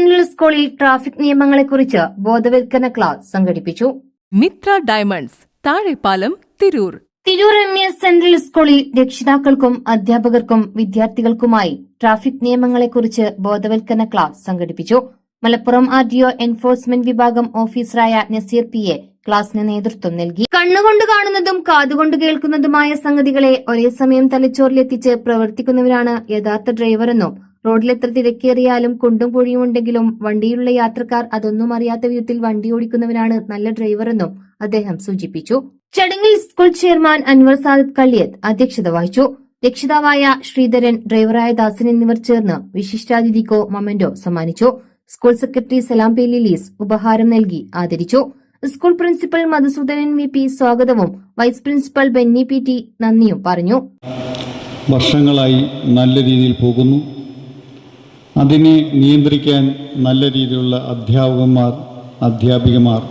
Central സ്കൂളിൽ traffic നിയമങ്ങളെക്കുറിച്ച് ബോധവൽക്കരണ class സംഘടിപ്പിച്ചു. Mitra diamonds Thazhepalam Tirur. Tirur M S central സ്കൂളിൽ രക്ഷിതാക്കൾക്കും അധ്യാപകർക്കും വിദ്യാർത്ഥികൾക്കുമായി ട്രാഫിക് നിയമങ്ങളെ കുറിച്ച് ബോധവൽക്കരണ ക്ലാസ് സംഘടിപ്പിച്ചു. Malappuram R D O enforcement വിഭാഗം ഓഫീസറായ നസീർ പി എ ക്ലാസിന് നേതൃത്വം നൽകി. കണ്ണുകൊണ്ട് കാണുന്നതും കാതുകൊണ്ട് കേൾക്കുന്നതുമായ സംഗതികളെ ഒരേ സമയം തലച്ചോറിലെത്തിച്ച് പ്രവർത്തിക്കുന്നവരാണ് യഥാർത്ഥ ഡ്രൈവറെന്നും റോഡിലെത്ര തിരക്കേറിയാലും കുണ്ടും കുഴിയും ഉണ്ടെങ്കിലും വണ്ടിയിലുള്ള യാത്രക്കാർ അതൊന്നും അറിയാത്ത വിധത്തിൽ വണ്ടി ഓടിക്കുന്നവരാണ് നല്ല ഡ്രൈവറെന്നും അദ്ദേഹം സൂചിപ്പിച്ചു. ചടങ്ങിൽ സ്കൂൾ ചെയർമാൻ അൻവർ സാദിദ് കള്ളിയത്ത് അധ്യക്ഷത വഹിച്ചു. രക്ഷിതാവായ ശ്രീധരൻ ഡ്രൈവറായ ദാസൻ എന്നിവർ ചേർന്ന് വിശിഷ്ടാതിഥിക്കോ മൊമെന്റോ സമ്മാനിച്ചു. സ്കൂൾ സെക്രട്ടറി സലാം പി ലിലീസ് ഉപഹാരം നൽകി ആദരിച്ചു. School principal Madhusoodanan V P സ്വാഗതവും vice principal Benny P T നന്ദിയും പറഞ്ഞു. വർഷങ്ങളായി നല്ല രീതിയിൽ പോകുന്നു. അതിനെ നിയന്ത്രിക്കാൻ നല്ല രീതിയിലുള്ള അധ്യാപകന്മാർ അധ്യാപികമാർ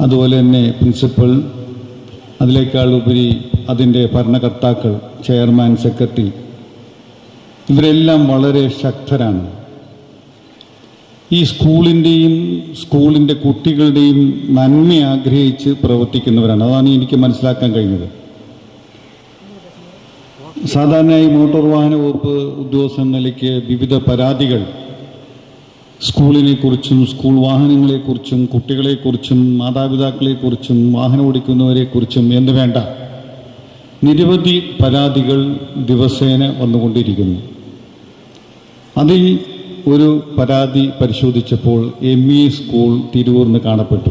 അതുപോലെ തന്നെ പ്രിൻസിപ്പൽ അതിനേക്കാൾ ഉപരി അതിന്റെ ഭരണകർത്താക്കൾ ചെയർമാൻ സെക്രട്ടറി ഇവരെല്ലാം വളരെ ശക്തരാണ്. ഈ സ്കൂളിന്റെയും സ്കൂളിന്റെ കുട്ടികളുടെയും നന്മ ആഗ്രഹിച്ച് പ്രവർത്തിക്കുന്നവരാണ്. അതാണ് എനിക്ക് മനസ്സിലാക്കാൻ കഴിഞ്ഞത്. സാധാരണയായി മോട്ടോർ വാഹന വകുപ്പ് ഉദ്യോഗസ്ഥ നിലയ്ക്ക് വിവിധ പരാതികൾ. സ്കൂളിനെ കുറിച്ചും സ്കൂൾ വാഹനങ്ങളെക്കുറിച്ചും കുട്ടികളെക്കുറിച്ചും മാതാപിതാക്കളെക്കുറിച്ചും വാഹനം ഓടിക്കുന്നവരെക്കുറിച്ചും എന്ന് വേണ്ട. നിരവധി പരാതികൾ ദിവസേന വന്നുകൊണ്ടിരിക്കുന്നു. അതിൽ ഒരു പരാതി പരിശോധിച്ചപ്പോൾ എം ഇ സ്കൂൾ തിരുവൂർന്ന് കാണപ്പെട്ടു.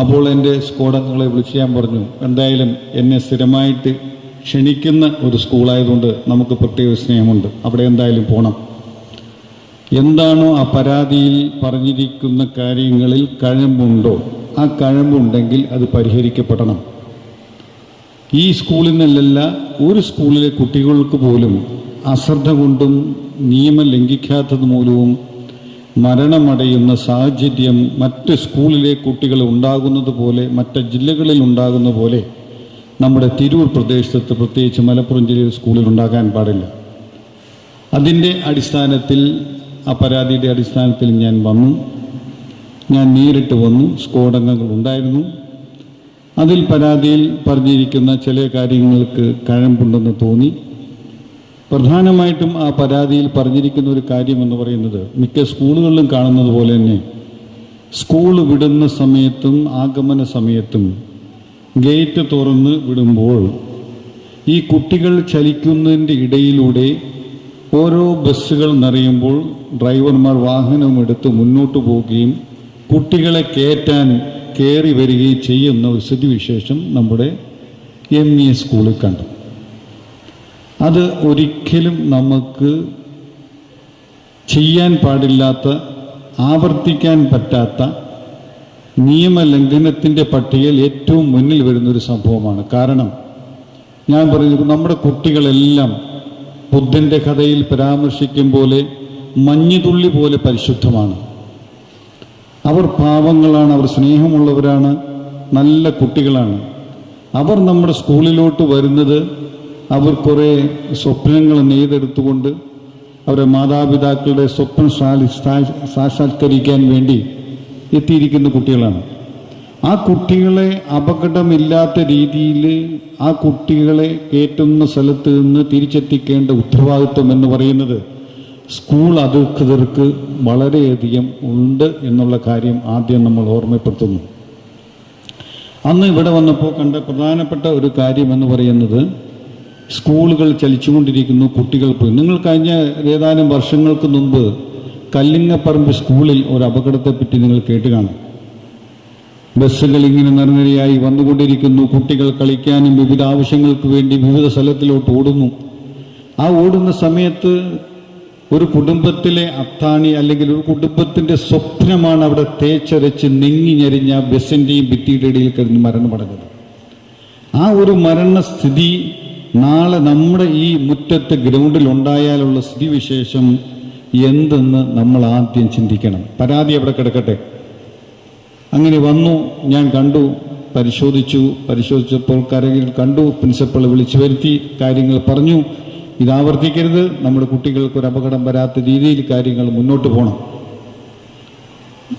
അപ്പോൾ എന്റെ സ്ഫോടനങ്ങളെ വിളിച്ച് ഞാൻ പറഞ്ഞു എന്തായാലും എന്നെ സ്ഥിരമായിട്ട് ക്ഷണിക്കുന്ന ഒരു സ്കൂളായതുകൊണ്ട് നമുക്ക് പ്രത്യേക സ്നേഹമുണ്ട്. അവിടെ എന്തായാലും പോകണം എന്താണോ ആ പരാതിയിൽ പറഞ്ഞിരിക്കുന്ന കാര്യങ്ങളിൽ കഴമ്പുണ്ടോ? ആ കഴമ്പുണ്ടെങ്കിൽ അത് പരിഹരിക്കപ്പെടണം. ഈ സ്കൂളിൽ നിന്നല്ല ഒരു സ്കൂളിലെ കുട്ടികൾക്ക് പോലും അശ്രദ്ധ കൊണ്ടും നിയമം ലംഘിക്കാത്തത് മൂലവും മരണമടയുന്ന സാഹചര്യം മറ്റ് സ്കൂളിലെ കുട്ടികൾ ഉണ്ടാകുന്നത് പോലെ മറ്റ് ജില്ലകളിൽ ഉണ്ടാകുന്ന പോലെ നമ്മുടെ തിരൂർ പ്രദേശത്ത് പ്രത്യേകിച്ച് മലപ്പുറം ജില്ലയിൽ സ്കൂളിൽ ഉണ്ടാകാൻ പാടില്ല. അതിന്റെ അടിസ്ഥാനത്തിൽ ആ പരാതിയുടെ അടിസ്ഥാനത്തിൽ ഞാൻ വന്നു. ഞാൻ നേരിട്ട് വന്നു. സ്ഫോടനങ്ങൾ ഉണ്ടായിരുന്നു. അതിൽ പരാതിയിൽ പറഞ്ഞിരിക്കുന്ന ചില കാര്യങ്ങൾക്ക് കഴമ്പുണ്ടെന്ന് തോന്നി. പ്രധാനമായിട്ടും ആ പരാതിയിൽ പറഞ്ഞിരിക്കുന്ന ഒരു കാര്യം എന്ന് പറയുന്നത് മിക്ക സ്കൂളുകളിലും കാണുന്നത് പോലെ തന്നെ സ്കൂൾ വിടുന്ന സമയത്തും ആഗമന സമയത്തും ഗേറ്റ് തുറന്ന് വിടുമ്പോൾ ഈ കുട്ടികൾ ചലിക്കുന്നതിന്റെ ഇടയിലൂടെ ഓരോ ബസ്സുകൾ നിറയുമ്പോൾ ഡ്രൈവർമാർ വാഹനമെടുത്ത് മുന്നോട്ട് പോവുകയും കുട്ടികളെ കയറ്റാൻ കയറി വരികയും ചെയ്യുന്ന ഒരു സ്ഥിതിവിശേഷം നമ്മുടെ എം ഇ സ്കൂളിൽ കണ്ടു. അത് ഒരിക്കലും നമുക്ക് ചെയ്യാൻ പാടില്ലാത്ത ആവർത്തിക്കാൻ പറ്റാത്ത നിയമലംഘനത്തിന്റെ പട്ടികയിൽ ഏറ്റവും മുന്നിൽ വരുന്ന ഒരു സംഭവമാണ്. കാരണം ഞാൻ പറയുന്നത് നമ്മുടെ കുട്ടികളെല്ലാം ബുദ്ധന്റെ കഥയിൽ പരാമർശിക്കും പോലെ മഞ്ഞുതുള്ളി പോലെ പരിശുദ്ധമാണ്. അവർ പാവങ്ങളാണ് അവർ സ്നേഹമുള്ളവരാണ് നല്ല കുട്ടികളാണ്. അവർ നമ്മുടെ സ്കൂളിലോട്ട് വരുന്നത് അവർ കുറേ സ്വപ്നങ്ങൾ നെയ്തെടുത്തുകൊണ്ട് അവരുടെ മാതാപിതാക്കളുടെ സ്വപ്നം സാക്ഷാത്കരിക്കാൻ വേണ്ടി എത്തിയിരിക്കുന്ന കുട്ടികളാണ്. ആ കുട്ടികളെ അപകടമില്ലാത്ത രീതിയിൽ ആ കുട്ടികളെ കയറ്റുന്ന സ്ഥലത്ത് നിന്ന് തിരിച്ചെത്തിക്കേണ്ട ഉത്തരവാദിത്വം എന്ന് പറയുന്നത് സ്കൂൾ അധികൃതർക്ക് വളരെയധികം ഉണ്ട് എന്നുള്ള കാര്യം ആദ്യം നമ്മൾ ഓർമ്മപ്പെടുത്തുന്നു. അന്ന് ഇവിടെ വന്നപ്പോൾ കണ്ട പ്രധാനപ്പെട്ട ഒരു കാര്യം എന്ന് പറയുന്നത് സ്കൂളുകൾ ചലിച്ചുകൊണ്ടിരിക്കുന്നു കുട്ടികൾ പോയി നിങ്ങൾ കഴിഞ്ഞ ഏതാനും വർഷങ്ങൾക്ക് മുമ്പ് കല്ലിങ്ങപ്പറമ്പ് സ്കൂളിൽ ഒരു അപകടത്തെപ്പറ്റി നിങ്ങൾ കേട്ട് കാണും. ബസ്സുകൾ ഇങ്ങനെ നിറനിരയായി വന്നുകൊണ്ടിരിക്കുന്നു. കുട്ടികൾ കളിക്കാനും വിവിധ ആവശ്യങ്ങൾക്ക് വേണ്ടി വിവിധ സ്ഥലത്തിലോട്ട് ഓടുന്നു. ആ ഓടുന്ന സമയത്ത് ഒരു കുടുംബത്തിലെ അത്താണി അല്ലെങ്കിൽ ഒരു കുടുംബത്തിന്റെ സ്വപ്നമാണ് അവിടെ തേച്ചരച്ച് നെങ്ങി ഞെരിഞ്ഞ ബസ്സിന്റെയും ഭിത്തിയുടെ ഇടയിൽ കിടന്ന് മരണമടഞ്ഞത് ആ ഒരു മരണസ്ഥിതി നാളെ നമ്മുടെ ഈ മുറ്റത്ത് ഗ്രൗണ്ടിൽ ഉണ്ടായാലുള്ള സ്ഥിതിവിശേഷം എന്തെന്ന് നമ്മൾ ആദ്യം ചിന്തിക്കണം. പരാതി അവിടെ കിടക്കട്ടെ? അങ്ങനെ വന്നു ഞാൻ കണ്ടു പരിശോധിച്ചു. പരിശോധിച്ചപ്പോൾ കാര്യങ്ങൾ കണ്ടു പ്രിൻസിപ്പൾ വിളിച്ചു വരുത്തി കാര്യങ്ങൾ പറഞ്ഞു. ഇത് ആവർത്തിക്കരുത് നമ്മുടെ കുട്ടികൾക്ക് ഒരു അപകടം വരാത്ത രീതിയിൽ കാര്യങ്ങൾ മുന്നോട്ട് പോകണം.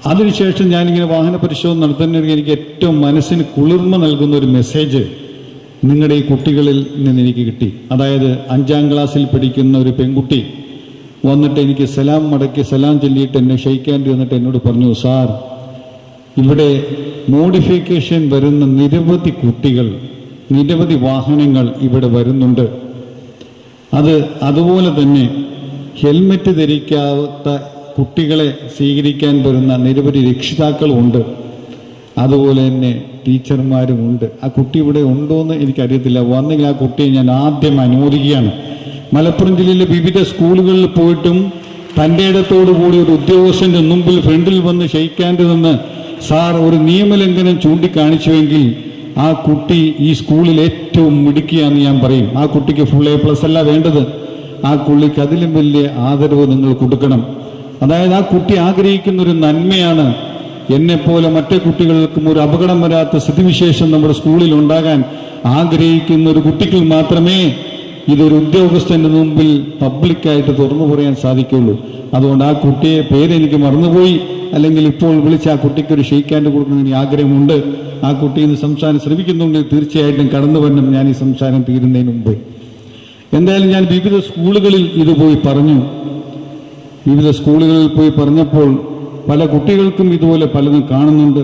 അതിനുശേഷം ഞാനിങ്ങനെ വാഹന പരിശോധന നടത്തുന്നെങ്കിൽ എനിക്ക് ഏറ്റവും മനസ്സിന് കുളിർമ നൽകുന്ന ഒരു മെസ്സേജ് നിങ്ങളുടെ ഈ കുട്ടികളിൽ നിന്ന് എനിക്ക് കിട്ടി. അതായത് അഞ്ചാം ക്ലാസ്സിൽ പഠിക്കുന്ന ഒരു പെൺകുട്ടി വന്നിട്ട് എനിക്ക് സലാം മടക്കി സലാം ചൊല്ലിയിട്ട് എന്നെ ക്ഷയിക്കേണ്ടി വന്നിട്ട് എന്നോട് പറഞ്ഞു സാർ ഇവിടെ മോഡിഫിക്കേഷൻ വരുന്ന നിരവധി കുട്ടികൾ നിരവധി വാഹനങ്ങൾ ഇവിടെ വരുന്നുണ്ട്. അത് അതുപോലെ തന്നെ ഹെൽമെറ്റ് ധരിക്കാത്ത കുട്ടികളെ സ്വീകരിക്കാൻ വരുന്ന നിരവധി രക്ഷിതാക്കളുമുണ്ട്. അതുപോലെ തന്നെ ടീച്ചർമാരും ഉണ്ട് ആ കുട്ടി ഇവിടെ ഉണ്ടോ എന്ന് എനിക്കറിയത്തില്ല. വന്നെങ്കിൽ ആ കുട്ടിയെ ഞാൻ ആദ്യം അനുമോദിക്കുകയാണ്. മലപ്പുറം ജില്ലയിലെ വിവിധ സ്കൂളുകളിൽ പോയിട്ടും തന്റെ ഇടത്തോടു കൂടി ഒരു ഉദ്യോഗസ്ഥന്റെ മുമ്പിൽ ഫ്രണ്ടിൽ വന്ന് ക്ഷയിക്കാണ്ടതെന്ന് സാർ ഒരു നിയമലംഘനം ചൂണ്ടിക്കാണിച്ചുവെങ്കിൽ ആ കുട്ടി ഈ സ്കൂളിൽ ഏറ്റവും മിടുക്കിയാണെന്ന് ഞാൻ പറയും. ആ കുട്ടിക്ക് ഫുൾ എ പ്ലസ് അല്ല വേണ്ടത്. ആ കുള്ളിക്ക് അതിലും വലിയ ആദരവ് നിങ്ങൾ കൊടുക്കണം. അതായത് ആ കുട്ടി ആഗ്രഹിക്കുന്ന ഒരു നന്മയാണ് എന്നെപ്പോലെ മറ്റേ കുട്ടികൾക്കും ഒരു അപകടം വരാത്ത സ്ഥിതിവിശേഷം നമ്മുടെ സ്കൂളിൽ ഉണ്ടാകാൻ ആഗ്രഹിക്കുന്ന ഒരു കുട്ടിക്ക് മാത്രമേ ഇതൊരു ഉദ്യോഗസ്ഥന്റെ മുമ്പിൽ പബ്ലിക്കായിട്ട് തുറന്നു പറയാൻ സാധിക്കുള്ളൂ അതുകൊണ്ട് ആ കുട്ടിയെ പേരെനിക്ക് മറന്നുപോയി. അല്ലെങ്കിൽ ഇപ്പോൾ വിളിച്ച് ആ കുട്ടിക്ക് ഒരു ഷെയ്ക്കാൻഡ് കൊടുക്കുന്നതിന് ആഗ്രഹമുണ്ട്. ആ കുട്ടി ഇന്ന് സംസാരം ശ്രമിക്കുന്നുണ്ടെങ്കിൽ തീർച്ചയായിട്ടും കടന്നു വരണം. ഞാൻ ഈ സംസാരം തീരുന്നതിന് മുമ്പ്. എന്തായാലും ഞാൻ വിവിധ സ്കൂളുകളിൽ ഇത് പോയി പറഞ്ഞു. വിവിധ സ്കൂളുകളിൽ പോയി പറഞ്ഞപ്പോൾ പല കുട്ടികൾക്കും ഇതുപോലെ പലതും കാണുന്നുണ്ട്.